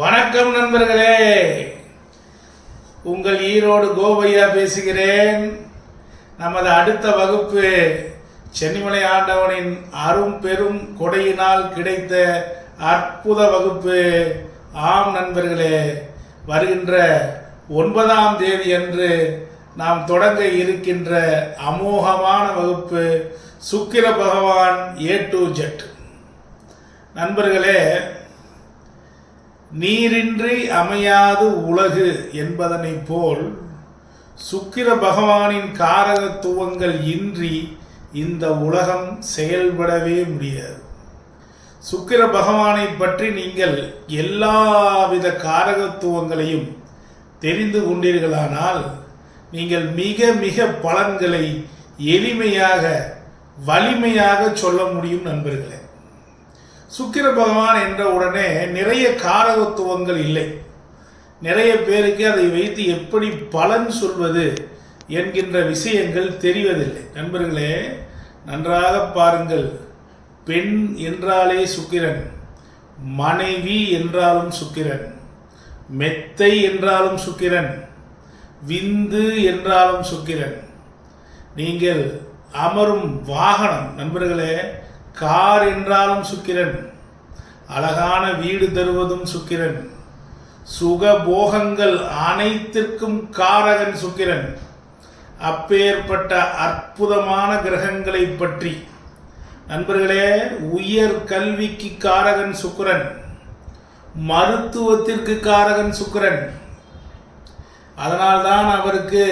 வணக்கம் நண்பர்களே. உங்கள் ஈரோடு கோபையா பேசுகிறேன். நமது அடுத்த வகுப்பு சென்னிமலை ஆண்டவனின் அரும் பெரும் கொடையினால் கிடைத்த அற்புத வகுப்பு. ஆம் நண்பர்களே வருகின்ற ஒன்பதாம் தேதி அன்று நாம் தொடங்க இருக்கின்ற அமோகமான வகுப்பு சுக்கிர பகவான் ஏ டு ஜெட் நண்பர்களே நீரின்றி அமையாது உலகு என்பதனைப் போல் சுக்கிர பகவானின் காரகத்துவங்கள் இன்றி இந்த உலகம் செயல்படவே முடியாது. சுக்கிர பகவானை பற்றி நீங்கள் எல்லாவித காரகத்துவங்களையும் தெரிந்து கொண்டீர்களானால் நீங்கள் மிக மிக பலன்களை எளிமையாக வலிமையாக சொல்ல முடியும் நண்பர்களே. சுக்கிர பகவான் என்ற உடனே நிறைய காரகத்துவங்கள் இல்லை. நிறைய பேருக்கு அதை வைத்து எப்படி பலன் சொல்வது என்கின்ற விஷயங்கள் தெரிவதில்லை. நண்பர்களே நன்றாக பாருங்கள். பெண் என்றாலே சுக்கிரன் மனைவி என்றாலும் சுக்கிரன் மெத்தை என்றாலும் சுக்கிரன் விந்து என்றாலும் சுக்கிரன். நீங்கள் அமரும் வாகனம் நண்பர்களே கார் என்றாலும் சுக்கிரன். அழகான வீடு தருவதும் சுக்கிரன். சுக போகங்கள் அனைத்திற்கும் காரகன் சுக்கிரன். அப்பேற்பட்ட அற்புதமான கிரகங்களை பற்றி. நண்பர்களே உயர் கல்விக்கு காரகன் சுக்கிரன். மருத்துவத்திற்கு காரகன் சுக்கிரன். அதனால்தான் அவருக்கு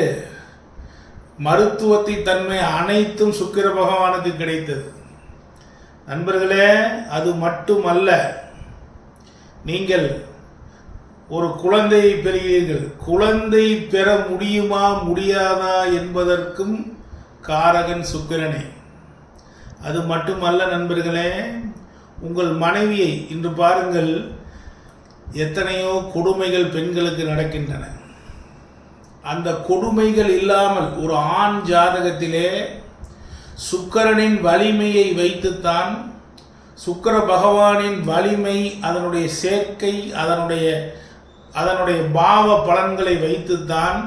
மருத்துவத்தை தன்மை அனைத்தும் சுக்கிர பகவானுக்கு கிடைத்தது. நண்பர்களே அது மட்டுமல்ல நீங்கள் ஒரு குழந்தையை பெறுகிறீர்கள். குழந்தை பெற முடியுமா முடியாதா என்பதற்கும் காரகன் சுக்கிரனே. அது மட்டுமல்ல நண்பர்களே உங்கள் மனைவியை இன்று பாருங்கள் எத்தனையோ கொடுமைகள் பெண்களுக்கு நடக்கின்றன. அந்த கொடுமைகள் இல்லாமல் ஒரு ஆண் ஜாதகத்திலே சுக்கரனின் வலிமையை வைத்துத்தான் சுக்கர பகவானின் வலிமை அதனுடைய சேர்க்கை அதனுடைய அதனுடைய பாவ பலன்களை வைத்துத்தான்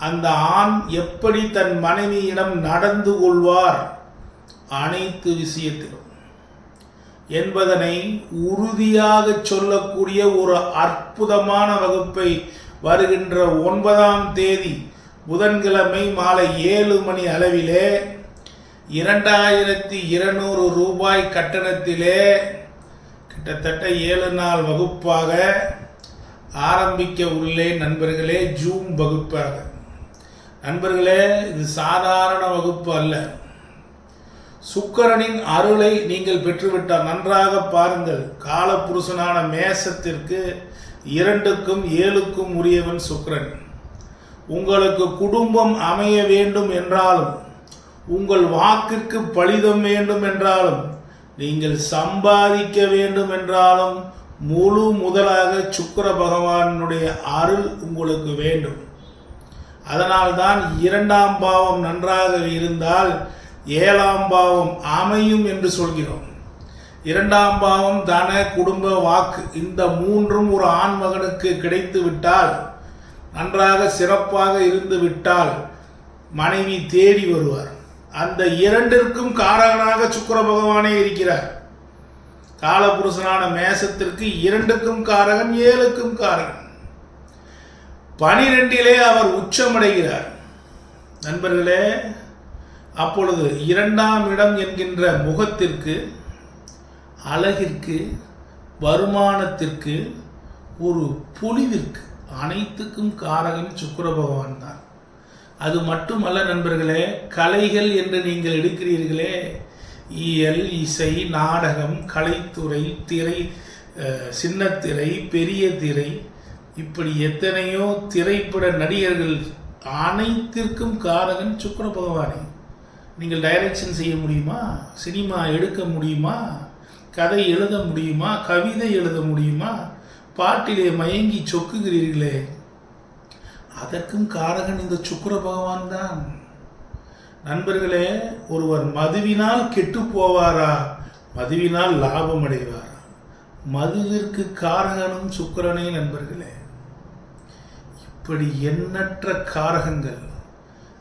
அந்த ஆண் எப்படி தன் மனைவியிடம் நடந்து கொள்வார் அனைத்து விஷயத்திலும் என்பதனை உறுதியாக சொல்லக்கூடிய ஒரு அற்புதமான வகுப்பை வருகின்ற ஒன்பதாம் தேதி புதன்கிழமை மாலை ஏழு மணி அளவிலே இரண்டாயிரத்தி இருநூறு ரூபாய் கட்டணத்திலே கிட்டத்தட்ட ஏழு நாள் வகுப்பாக ஆரம்பிக்க உள்ளேன் நண்பர்களே ஜூம் வகுப்பாக. நண்பர்களே இது சாதாரண வகுப்பு அல்ல. சுக்கரனின் அருளை நீங்கள் பெற்றுவிட்டால் நன்றாக பாருங்கள். காலப்புருஷனான மேசத்திற்கு இரண்டுக்கும் ஏழுக்கும் உரியவன் சுக்கரன். உங்களுக்கு குடும்பம் அமைய வேண்டும் என்றாலும் உங்கள் வாக்கிற்கு பலிதம் வேண்டும் என்றாலும் நீங்கள் சம்பாதிக்க வேண்டும் என்றாலும் முழு முதலாக சுக்கர பகவானுடைய அருள் உங்களுக்கு வேண்டும். அதனால்தான் இரண்டாம் பாவம் நன்றாக இருந்தால் ஏழாம் பாவம் அமையும் என்று சொல்கிறோம். இரண்டாம் பாவம் தன குடும்ப வாக்கு இந்த மூன்றும் ஒரு ஆண் மகனுக்கு கிடைத்து விட்டால் நன்றாக சிறப்பாக இருந்து விட்டால் மனைவி தேடி வருவார். அந்த இரண்டிற்கும் காரகனாக சுக்கர பகவானே இருக்கிறார். காலபுருஷனான மேசத்திற்கு இரண்டுக்கும் காரகன் ஏழுக்கும் காரகன். பனிரெண்டிலே அவர் உச்சமடைகிறார். நண்பர்களே அப்பொழுது இரண்டாம் இடம் என்கின்ற முகத்திற்கு அழகிற்கு வருமானத்திற்கு ஒரு பொலிவிற்கு அனைத்துக்கும் காரகன் சுக்கர பகவான் தான். அது மட்டுமல்ல நண்பர்களே கலைகள் என்று நீங்கள் எடுக்கிறீர்களே இயல் இசை நாடகம் கலைத்துறை திரை சின்னத்திரை பெரிய திரை இப்படி எத்தனையோ திரைப்பட நடிகர்கள் அனைத்திற்கும் காரகன் சுக்கர பகவானே. நீங்கள் டைரக்ஷன் செய்ய முடியுமா? சினிமா எடுக்க முடியுமா? கதை எழுத முடியுமா? கவிதை எழுத முடியுமா? பாட்டிலே மயங்கி சொக்குகிறீர்களே. அதற்கும் காரகன் இந்த சுக்கர பகவான் தான். நண்பர்களே ஒருவர் மதுவினால் கெட்டு போவாரா? மதுவினால் லாபம் அடைவாரா? மதுவிற்கு காரகனும் சுக்கரனே நண்பர்களே. இப்படி எண்ணற்ற காரகங்கள்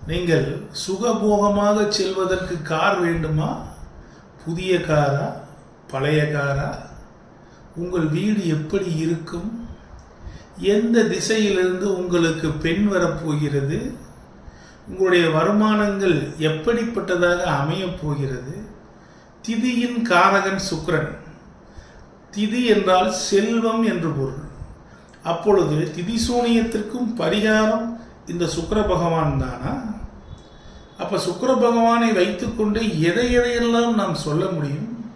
நீங்கள் சுகபோகமாக செல்வதற்கு கார் வேண்டுமா? புதிய காரா? பழைய காரா? உங்கள் வீடு எப்படி இருக்கும்? எந்த திசையிலிருந்து உங்களுக்கு பெண் வரப்போகிறது? உங்களுடைய வருமானங்கள் எப்படிப்பட்டதாக அமையப் போகிறது? திதியின் காரகன் சுக்ரன் திதி என்றால் செல்வம் என்று பொருள். அப்பொழுது திதி சூனியத்திற்கும் பரிகாரம் இந்த சுக்கர பகவான் தானா? அப்ப சுக்கர பகவானை வைத்துக்கொண்டு எதை எதையெல்லாம் நாம் சொல்ல முடியும்?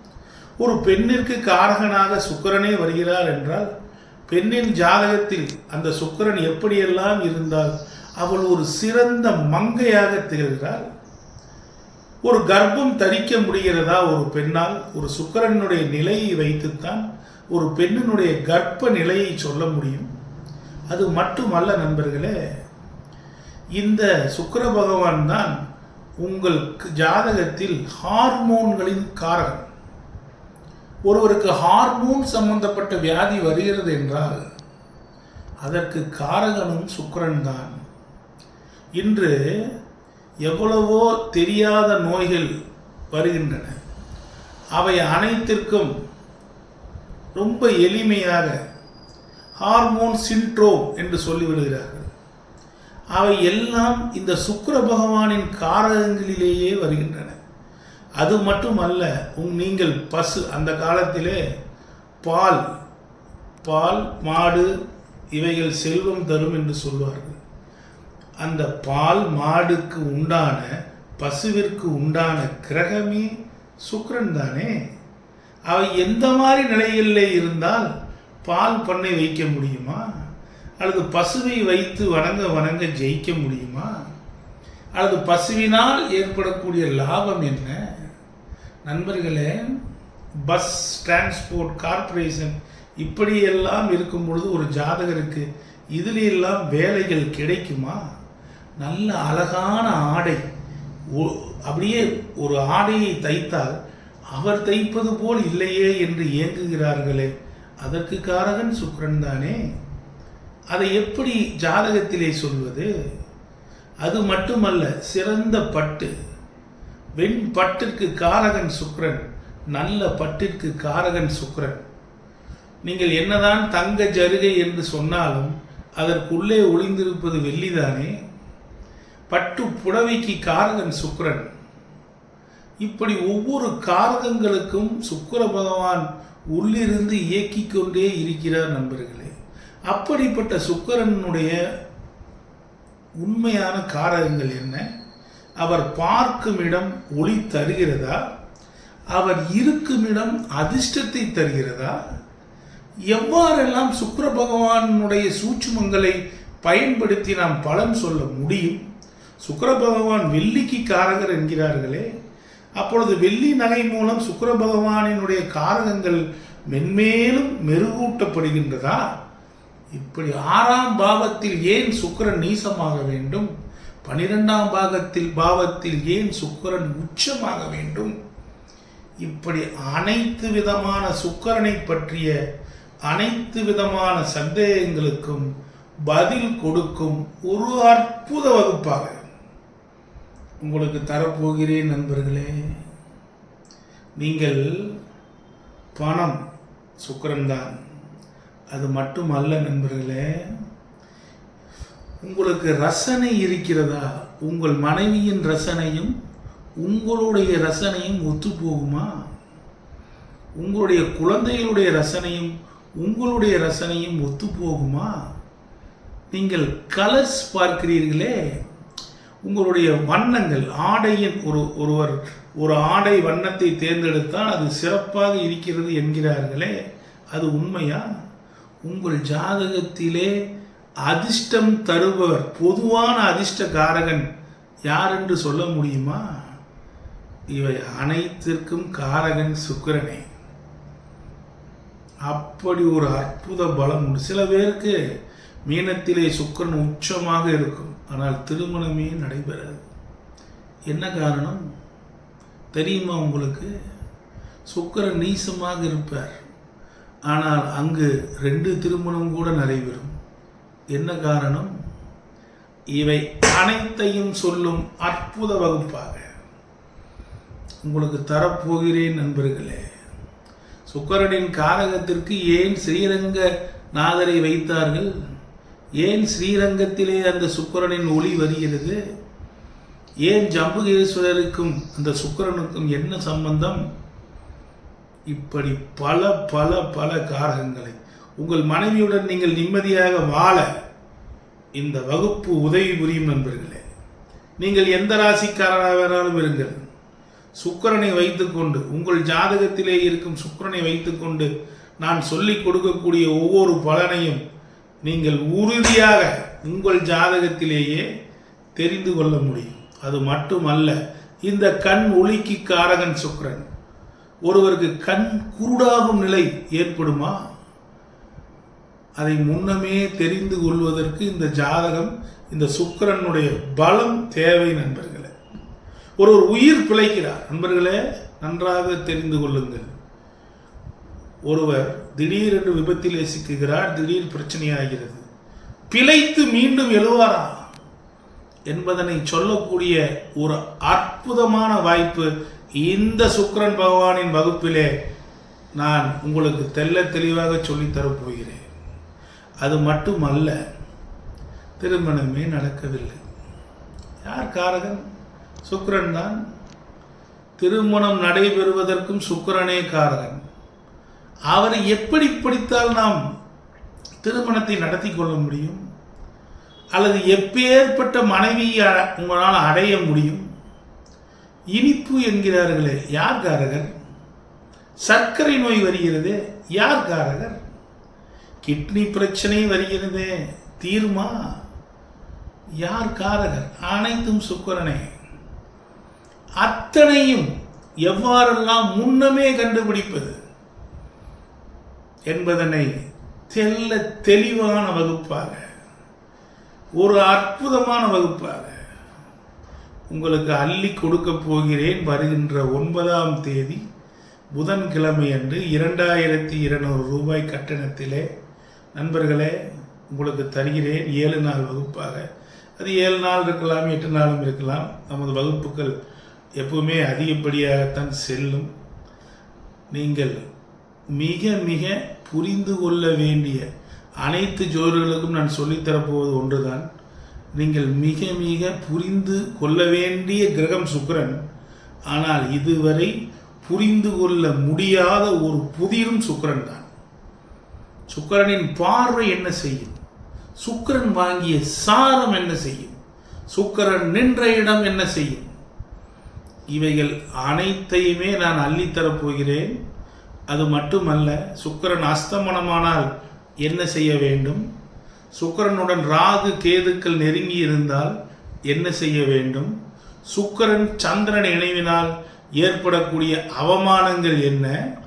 ஒரு பெண்ணிற்கு காரகனாக சுக்கிரனே வருகிறார் என்றால் பெண்ணின் ஜாதகத்தில் அந்த சுக்கிரன் எப்படியெல்லாம் இருந்தால் அவள் ஒரு சிறந்த மங்கையாக திகழ்கிறாள். ஒரு கர்ப்பம் தரிக்க முடிகிறதா ஒரு பெண்ணால் ஒரு சுக்கிரனுடைய நிலையை வைத்துத்தான் ஒரு பெண்ணினுடைய கர்ப்ப நிலையை சொல்ல முடியும். அது மட்டுமல்ல நண்பர்களே இந்த சுக்கர பகவான் தான் உங்கள் ஜாதகத்தில் ஹார்மோன்களின் காரகம் ஒருவருக்கு ஹார்மோன் சம்பந்தப்பட்ட வியாதி வருகிறது என்றால் அதற்கு காரகனும் சுக்கிரன் தான். இன்று எவ்வளவோ தெரியாத நோய்கள் வருகின்றன. அவை அனைத்திற்கும் ரொம்ப எளிமையாக ஹார்மோன் சின்ட்ரோம் என்று சொல்லிவிடுகிறார்கள். அவை எல்லாம் இந்த சுக்கர பகவானின் காரகங்களிலேயே வருகின்றன. அது மட்டும் அல்ல உங் நீங்கள் பசு அந்த காலத்திலே பால் பால் மாடு இவைகள் செல்வம் தரும் என்று சொல்வார்கள். அந்த பால் மாடுக்கு உண்டான பசுவிற்கு உண்டான கிரகமே சுக்கரன் தானே? அவை எந்த மாதிரி நிலைகளில் இருந்தால் பால் பண்ணை வைக்க முடியுமா? அல்லது பசுவை வைத்து வணங்க வணங்க ஜெயிக்க முடியுமா? அல்லது பசுவினால் ஏற்படக்கூடிய லாபம் என்ன? நண்பர்களே பஸ் டிரான்ஸ்போர்ட் கார்ப்பரேஷன் இப்படியெல்லாம் இருக்கும் பொழுது ஒரு ஜாதகருக்கு இதிலெல்லாம் வேலைகள் கிடைக்குமா? நல்ல அழகான ஆடை. அப்படியே ஒரு ஆடையை தைத்தால் அவர் தைப்பது போல் இல்லையே என்று இயங்குகிறார்களே அதற்கு காரகன் சுக்கரன் தானே? அதை எப்படி ஜாதகத்திலே சொல்வது? அது மட்டுமல்ல சிறந்த பட்டு. வெண் பட்டிற்கு காரகன் சுக்ரன் நல்ல பட்டிற்கு காரகன் சுக்ரன். நீங்கள் என்னதான் தங்க ஜருகை என்று சொன்னாலும் அதற்குள்ளே ஒளிந்திருப்பது வெள்ளிதானே? பட்டு புடவைக்கு காரகன் சுக்ரன். இப்படி ஒவ்வொரு காரகங்களுக்கும் சுக்கர பகவான் உள்ளிருந்து இயக்கிக் கொண்டே இருக்கிறார் நண்பர்களே. அப்படிப்பட்ட சுக்கரனுடைய உண்மையான காரகங்கள் என்ன? அவர் பார்க்கும் இடம் ஒளி தருகிறதா? அவர் இருக்கும் இடம் அதிர்ஷ்டத்தை தருகிறதா? எவ்வாறெல்லாம் சுக்கர பகவானுடைய சூட்சுமங்களை பயன்படுத்தி நாம் பலன் சொல்ல முடியும்? சுக்கர பகவான் வெள்ளிக்கு காரகர் என்கிறார்களே. அப்பொழுது வெள்ளி நகை மூலம் சுக்கர பகவானினுடைய காரகங்கள் மென்மேலும் மெருகூட்டப்படுகின்றதா? இப்படி ஆறாம் பாவத்தில் ஏன் சுக்கரன் நீசமாக வேண்டும்? பனிரெண்டாம் பாகத்தில் பாவத்தில் ஏன் சுக்கரன் உச்சமாக வேண்டும்? இப்படி அனைத்து விதமான சுக்கரனை பற்றிய அனைத்து விதமான சந்தேகங்களுக்கும் பதில் கொடுக்கும் ஒரு அற்புத வகுப்பாக உங்களுக்கு தரப்போகிறேன் நண்பர்களே. நீங்கள் பணம் சுக்கரன்தான். அது அது மட்டுமல்ல நண்பர்களே. உங்களுக்கு ரசனை இருக்கிறதா? உங்கள் மனைவியின் ரசனையும் உங்களுடைய ரசனையும் ஒத்து போகுமா உங்களுடைய குழந்தைகளுடைய ரசனையும் உங்களுடைய ரசனையும் ஒத்து போகுமா நீங்கள் கலர்ஸ் பார்க்கிறீர்களே. உங்களுடைய வண்ணங்கள் ஆடையின் ஒரு ஒருவர் ஒரு ஆடை வண்ணத்தை தேர்ந்தெடுத்தால் அது சிறப்பாக இருக்கிறது என்கிறார்களே. அது உண்மையா? உங்கள் ஜாதகத்திலே அதிர்ஷ்டம் தருபவர் பொதுவான அதிர்ஷ்டகாரகன் யார் என்று சொல்ல முடியுமா? இவை அனைத்திற்கும் காரகன் சுக்கிரனே. அப்படி ஒரு அற்புத பலம் உண்டு. சில பேருக்கு மீனத்திலே சுக்கிரன் உச்சமாக இருக்கும். ஆனால் திருமணமே நடைபெறாது. என்ன காரணம்? தெரியுமா உங்களுக்கு? சுக்கிரன் நீசமாக இருப்பார். ஆனால் அங்கு ரெண்டு திருமணம் கூட நடைபெறும். என்ன காரணம்? இவை அனைத்தையும் சொல்லும் அற்புத வகுப்பாக உங்களுக்கு தரப்போகிறேன் நண்பர்களே. சுக்கரனின் காரகத்திற்கு ஏன் ஸ்ரீரங்க நாதரை வைத்தார்கள்? ஏன் ஸ்ரீரங்கத்திலே அந்த சுக்கரனின் ஒளி வருகிறது? ஏன் ஜம்புகேஸ்வரருக்கும் அந்த சுக்கரனுக்கும் என்ன சம்பந்தம்? இப்படி பல பல பல காரகங்களை உங்கள் மனைவியுடன் நீங்கள் நிம்மதியாக வாழ இந்த வகுப்பு உதவி புரியும் நண்பர்களே. நீங்கள் எந்த ராசிக்காரராக வேணாலும் இருங்கள். சுக்கரனை வைத்துக்கொண்டு உங்கள் ஜாதகத்திலே இருக்கும் சுக்கரனை வைத்துக்கொண்டு நான் சொல்லிக் கொடுக்கக்கூடிய ஒவ்வொரு பலனையும் நீங்கள் உறுதியாக உங்கள் ஜாதகத்திலேயே தெரிந்து கொள்ள முடியும். அது மட்டுமல்ல இந்த கண் ஒளிக்கு காரகன் சுக்கரன். ஒருவருக்கு கண் குருடாகும் நிலை ஏற்படுமா? அதை முன்னமே தெரிந்து கொள்வதற்கு இந்த ஜாதகம் இந்த சுக்கிரனுடைய பலம் தேவை நண்பர்களே. ஒரு ஒரு உயிர் பிழைக்கிறார். நண்பர்களே நன்றாக தெரிந்து கொள்ளுங்கள். ஒருவர் திடீரென்று விபத்திலே சிக்குகிறார் திடீர் பிரச்சனையாகிறது. பிழைத்து மீண்டும் எழுவாரா என்பதனை சொல்லக்கூடிய ஒரு அற்புதமான வாய்ப்பு இந்த சுக்கிரன் பகவானின் வகுப்பிலே நான் உங்களுக்கு தெல்ல தெளிவாக சொல்லித் போகிறேன். அது மட்டுமல்ல திருமணமே நடக்கவில்லை. யார் காரகன்? சுக்கரன் தான். திருமணம் நடைபெறுவதற்கும் சுக்கரனே காரகன். அவரை எப்படி பிடித்தால் நாம் திருமணத்தை நடத்தி கொள்ள முடியும்? அல்லது எப்பேற்பட்ட மனைவியை அ- உங்களால் அடைய முடியும்? இனிப்பு என்கிறார்களே யார் காரகர் சர்க்கரை நோய் வருகிறது யார் காரகர் கிட்னி பிரச்சனை வருகிறது தீருமா? யார் காரகர்? அனைத்தும் சுக்கரனே. அத்தனையும் எவ்வாறெல்லாம் முன்னமே கண்டுபிடிப்பது என்பதனை தெல்ல தெளிவான வகுப்பாக ஒரு அற்புதமான வகுப்பாக உங்களுக்கு அள்ளி கொடுக்க போகிறேன் வருகின்ற ஒன்பதாம் தேதி புதன்கிழமை அன்று இரண்டாயிரத்தி இருநூறு ரூபாய் கட்டணத்திலே நண்பர்களே உங்களுக்கு தருகிறேன் ஏழு நாள் வகுப்பாக. அது ஏழு நாள் இருக்கலாம் எட்டு நாளும் இருக்கலாம். நமது வகுப்புகள் எப்பவுமே அதிகப்படியாகத்தான் செல்லும். நீங்கள் மிக மிக புரிந்து கொள்ள வேண்டிய அனைத்து ஜோர்களுக்கும் நான் சொல்லித்தரப்போவது ஒன்றுதான். நீங்கள் மிக மிக புரிந்து கொள்ள வேண்டிய கிரகம் சுக்கரன். ஆனால் இதுவரை புரிந்து கொள்ள முடியாத ஒரு புதிரும் சுக்கரன் தான் சுக்கரனின் பார்வை என்ன செய்யும்? சுக்கிரன் வாங்கிய சாரம் என்ன செய்யும்? சுக்கரன் நின்ற இடம் என்ன செய்யும்? இவைகள் அனைத்தையுமே நான் அள்ளித்தரப் போகிறேன். அது மட்டுமல்ல சுக்கிரன் அஸ்தமனமானால் என்ன செய்ய வேண்டும்? சுக்கிரனுடன் ராகு கேதுக்கள் நெருங்கி இருந்தால் என்ன செய்ய வேண்டும்? சுக்கிரன் சந்திரன் இணைவினால் ஏற்படக்கூடிய அவமானங்கள் என்ன?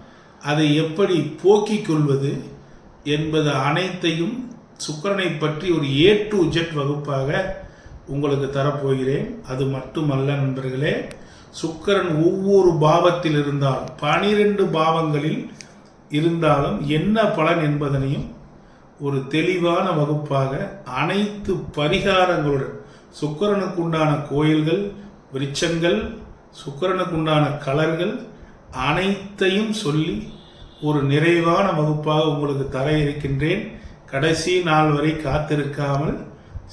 அதை எப்படி போக்கிக் கொள்வது? என்பது அனைத்தையும் சுக்கரனை பற்றி ஒரு ஏ டு ஜெட் வகுப்பாக உங்களுக்கு தரப்போகிறேன். அது மட்டுமல்ல நண்பர்களே சுக்கரன் ஒவ்வொரு பாவத்தில் இருந்தாலும் பனிரெண்டு பாவங்களில் இருந்தாலும் என்ன பலன் என்பதனையும் ஒரு தெளிவான வகுப்பாக அனைத்து பரிகாரங்களுடன் சுக்கரனுக்குண்டான கோயில்கள் விருட்சங்கள் சுக்கரனுக்குண்டான கலர்கள் அனைத்தையும் சொல்லி ஒரு நிறைவான வகுப்பாக உங்களுக்கு தர இருக்கின்றேன். கடைசி நாள் வரை காத்திருக்காமல்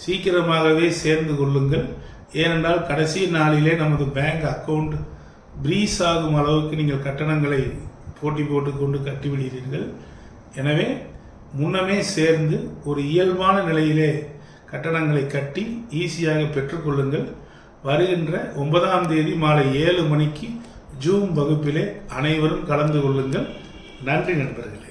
சீக்கிரமாகவே சேர்ந்து கொள்ளுங்கள். ஏனென்றால் கடைசி நாளிலே நமது பேங்க் அக்கவுண்ட் ப்ரீஸ் ஆகும் அளவுக்கு நீங்கள் கட்டணங்களை போட்டி போட்டுக்கொண்டு கட்டிவிடுகிறீர்கள். எனவே முன்னமே சேர்ந்து ஒரு இயல்பான நிலையிலே கட்டணங்களை கட்டி ஈஸியாக பெற்றுக்கொள்ளுங்கள் வருகின்ற ஒன்பதாம் தேதி மாலை ஏழு மணிக்கு ஜூம் வகுப்பிலே அனைவரும் கலந்து கொள்ளுங்கள். நன்றி நண்பர்களே.